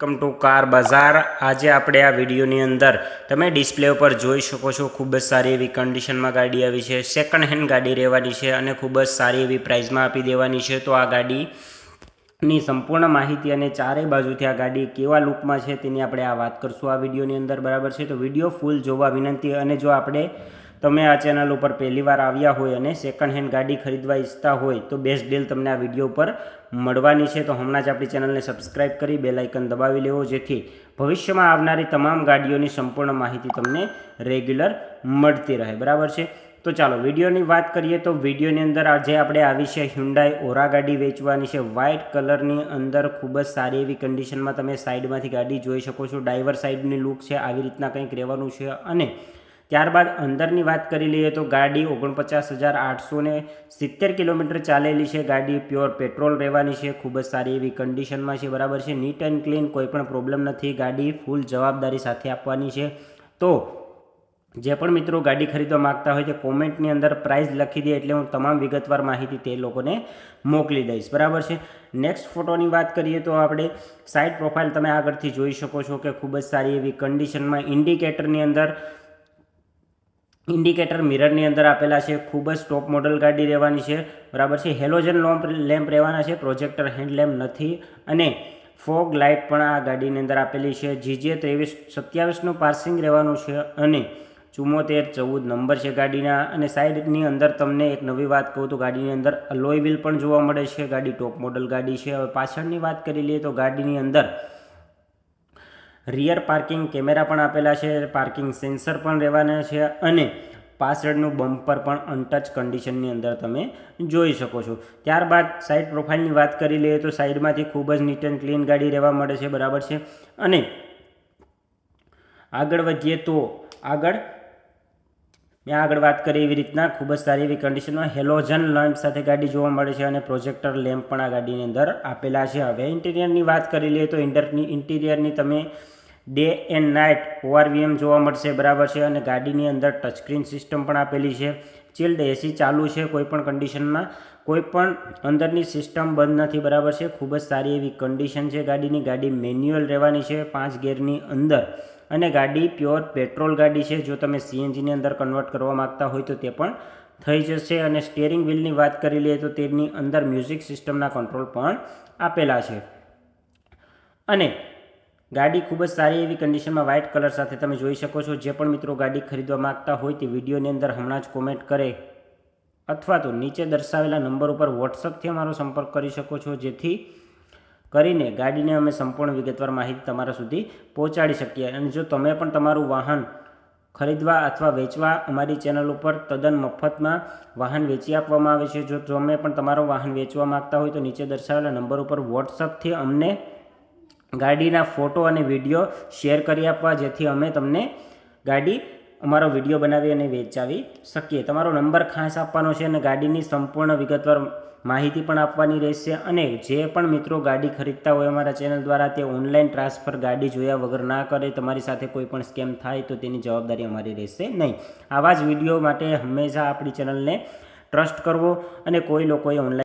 Welcome to car બજાર. આજે આપણે આ વિડીયોની અંદર તમે ડિસ્પ્લે ઉપર જોઈ શકો છો ખૂબ જ સારી એવી કન્ડિશનમાં ગાડી આવી છે. સેકન્ડ હેન્ડ ગાડી રહેવાની છે અને ખૂબ જ સારી એવી પ્રાઇઝમાં આપી દેવાની છે. તો આ ગાડીની સંપૂર્ણ માહિતી અને ચારેય બાજુથી આ ગાડી કેવા લુકમાં છે તેની આપણે આ વાત કરશું આ વિડીયોની અંદર. બરાબર છે? તો વીડિયો ફૂલ જોવા વિનંતી અને જો આપણે તમે આ ચેનલ ઉપર પહેલીવાર આવ્યા હોય અને સેકન્ડ હેન્ડ ગાડી ખરીદવા ઈચ્છતા હોય તો બેસ્ટ ડીલ તમને આ વીડિયો ઉપર મળવાની છે. તો હમણાં જ આપણી ચેનલને સબસ્ક્રાઇબ કરી બેલાઇકન દબાવી લેવો, જેથી ભવિષ્યમાં આવનારી તમામ ગાડીઓની સંપૂર્ણ માહિતી તમને રેગ્યુલર મળતી રહે. બરાબર છે? તો ચાલો વિડીયોની વાત કરીએ તો વિડીયોની અંદર આજે આપણે આવી છે હ્યુન્ડાઈ ઓરા ગાડી વેચવાની છે. વ્હાઇટ કલરની અંદર ખૂબ જ સારી એવી કન્ડિશનમાં તમે સાઈડમાંથી ગાડી જોઈ શકો છો. ડ્રાઈવર સાઈડની લુક છે, આવી રીતના કંઈક રહેવાનું છે અને ત્યારબાદ અંદરની વાત કરી લઈએ તો ગાડી ઓગણપચાસ હજાર આઠસો ને સિત્તેર કિલોમીટર ચાલેલી છે. ગાડી પ્યોર પેટ્રોલ રહેવાની છે. ખૂબ જ સારી એવી કન્ડિશનમાં છે. બરાબર છે. નીટ એન્ડ ક્લીન કોઈ પણ પ્રોબ્લેમ નથી. ગાડી ફૂલ જવાબદારી સાથે આપવાની છે. તો જે પણ મિત્રો ગાડી ખરીદવા માગતા હોય તે કોમેન્ટની અંદર પ્રાઇસ લખી દે એટલે હું તમામ વિગતવાર માહિતી તે લોકોને મોકલી દઈશ. બરાબર છે? નેક્સ્ટ ફોટોની વાત કરીએ તો આપણે સાઇડ પ્રોફાઇલ તમે આગળથી જોઈ શકો છો કે ખૂબ જ સારી એવી કન્ડિશનમાં ઇન્ડિકેટરની અંદર ઇન્ડિકેટર મિરરની અંદર આપેલા છે, ખૂબ જ ટોપ મોડલ ગાડી રહેવાની છે, બરાબર છે, હેલોજન લોમ્પ લેમ્પ રહેવાના છે પ્રોજેક્ટર હેન્ડ લેમ્પ નથી અને ફોગ લાઇટ પણ આ ગાડીની અંદર આપેલી છે, જીજે ત્રેવીસ, સત્યાવીસનું પાર્સિંગ રહેવાનું છે અને ચુમ્મોતેર, ચૌદ નંબર છે ગાડીના અને સાઈડની અંદર તમને એક નવી વાત કહું તો ગાડીની અંદર અલોય વ્હીલ પણ જોવા મળે છે, ગાડી ટોપ મોડલ ગાડી છે, હવે પાછળની વાત કરી લઈએ તો ગાડીની અંદર રિયર પાર્કિંગ કેમેરા પણ આપેલા છે, પાર્કિંગ સેન્સર પણ રહેવાના છે અને પાછળનું બમ્પર પણ અનટચ કન્ડિશનની અંદર તમે જોઈ શકો છો. ત્યારબાદ સાઇડ પ્રોફાઇલની વાત કરી લઈએ તો સાઈડમાંથી ખૂબ જ નીટ એન્ડ ક્લીન ગાડી રહેવા મળે છે, બરાબર છે. અને આગળ વધીએ તો આગળ, મેં આગળ વાત કરી એવી રીતના ખૂબ જ સારી એવી કન્ડિશનમાં હેલોજન લેમ્પ સાથે ગાડી જોવા મળે છે અને પ્રોજેક્ટર લેમ્પ પણ આ ગાડીની અંદર આપેલા છે. હવે ઇન્ટિરિયરની વાત કરી લઈએ તો ઇન્ટરની ઇન્ટિરિયરની તમે ડે એન્ડ નાઇટ ઓઆરવીએમ જોવા મળશે, બરાબર છે, અને ગાડીની અંદર ટચસ્ક્રીન સિસ્ટમ પણ આપેલી છે. ચિલ્ડ એસી ચાલુ છે કોઈપણ કન્ડિશનમાં. કોઈપણ અંદરની સિસ્ટમ બંધ નથી, બરાબર છે. ખૂબ જ સારી એવી કન્ડિશન છે ગાડીની. ગાડી મેન્યુઅલ રહેવાની છે, પાંચ ગેરની અંદર. અને ગાડી પ્યોર પેટ્રોલ ગાડી છે. જો તમે સીએનજીની અંદર કન્વર્ટ કરવા માગતા હોય તો તે પણ થઈ જશે. અને સ્ટેરિંગ વ્હીલની વાત કરી લઈએ તો તેની અંદર મ્યુઝિક સિસ્ટમના કંટ્રોલ પણ આપેલા છે. અને ગાડી ખૂબ જ સારી એવી કન્ડિશનમાં વ્હાઇટ કલર સાથે તમે જોઈ શકો છો. જે પણ મિત્રો ગાડી ખરીદવા માગતા હોય તે વિડીયોની અંદર હમણાં જ કોમેન્ટ કરે અથવા તો નીચે દર્શાવેલા નંબર ઉપર વોટ્સઅપથી અમારો સંપર્ક કરી શકો છો. જેથી કરીને ગાડીને અમે સંપૂર્ણ વિગતવાર માહિતી તમારા સુધી પહોંચાડી શકીએ. અને જો તમે પણ તમારું વાહન ખરીદવા અથવા વેચવા અમારી ચેનલ ઉપર તદ્દન મફતમાં વાહન વેચી આપવામાં આવે છે. જો તમે પણ તમારું વાહન વેચવા માગતા હોય તો નીચે દર્શાવેલા નંબર ઉપર વોટ્સઅપથી અમને ગાડીના ફોટો અને વીડિયો શેર કરી આપવા, જેથી અમે તમને ગાડી, અમારો વીડિયો બનાવી અને વેચાવી શકીએ. તમારો નંબર ખાસ આપવાનો છે અને ગાડીની સંપૂર્ણ વિગતવાર માહિતી પણ આપવાની રહેશે અને જે પણ મિત્રો ગાડી ખરીદતા હોય અમારા ચેનલ દ્વારા, તે ઓનલાઈન ટ્રાન્સફર ગાડી જોયા વગર ના કરે, તમારી સાથે કોઈ પણ સ્કેમ થાય, તો તેની જવાબદારી અમારી રહેશે નહીં. આવા જ વીડિયો માટે હંમેશા આપણી ચેનલને ટ્રસ્ટ કરવો અને કોઈ લોકોએ ઓનલાઈન